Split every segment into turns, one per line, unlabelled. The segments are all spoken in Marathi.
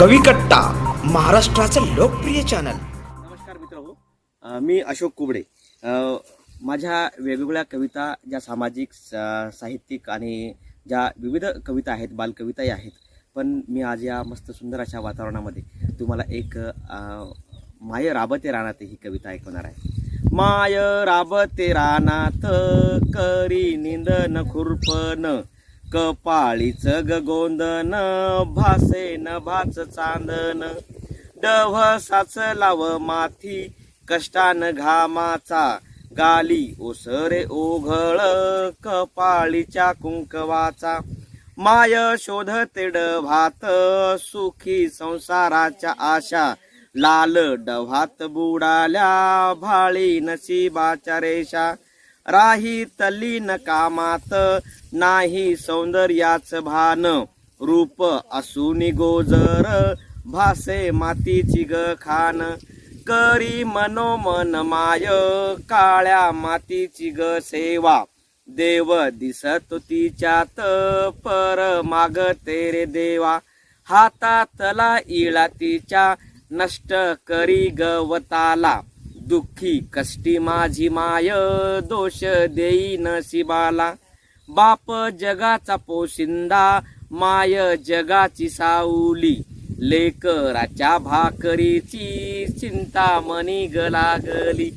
कविकट्टा महाराष्ट्राचं लोकप्रिय चॅनल
नमस्कार मित्र हो. मी अशोक कुबडे. माझ्या वेगवेगळ्या कविता ज्या सामाजिक साहित्यिक आणि ज्या विविध कविता आहेत बालकविताही आहेत पण मी आज या मस्त सुंदर अशा वातावरणामध्ये तुम्हाला एक माय राबते रानात ही कविता ऐकवणार आहे. माय राबते रानात करी निंदन खुरपन कपाळीच ग गोंदन भासेन भाच चांदन. डवसाच लाव माथी कष्टान घामाचा. गाली ओसरे ओघळ कपाळीच्या कुंकवाचा. माय शोधते डभात सुखी संसाराच्या आशा. लाल डव्हात बुडाल्या भाळी नशिबाच्या रेषा. राही तल्लीन कामात नाही सौंदर्याच भान. रूप असूनी गोजर भासे मातीची ग खान. करी मनोमन माय काळ्या मातीची ग सेवा. देव दिसत तिच्यात पर माग तेरे देवा. हातातला इळा तिच्या नष्ट करी गवताला. दुःखी कष्टी माझी माय दोष देई नशिबाला. बाप जगाचा पोशिंदा माय जगाची साऊली लेकराच्या भाकरीची चिंता मनी ग लागली.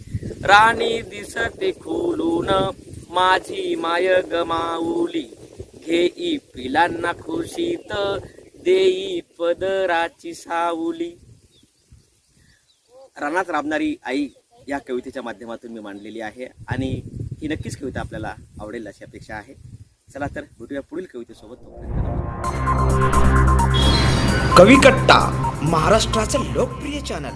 राणी दिसते खुलून माझी माय गमाऊली घेई पिलांना खुशीत देई पदराची सावली. रानात राबणारी आई या कवितेच्या माध्यमातून मी मांडलेली आहे आणि ही नक्कीच कविता आपल्याला आवडेल अशी अपेक्षा आहे. चला तर भेटूया पुढील कवितेसोबत. तोपर्यंत
कवी कट्टा महाराष्ट्राचं लोकप्रिय चॅनल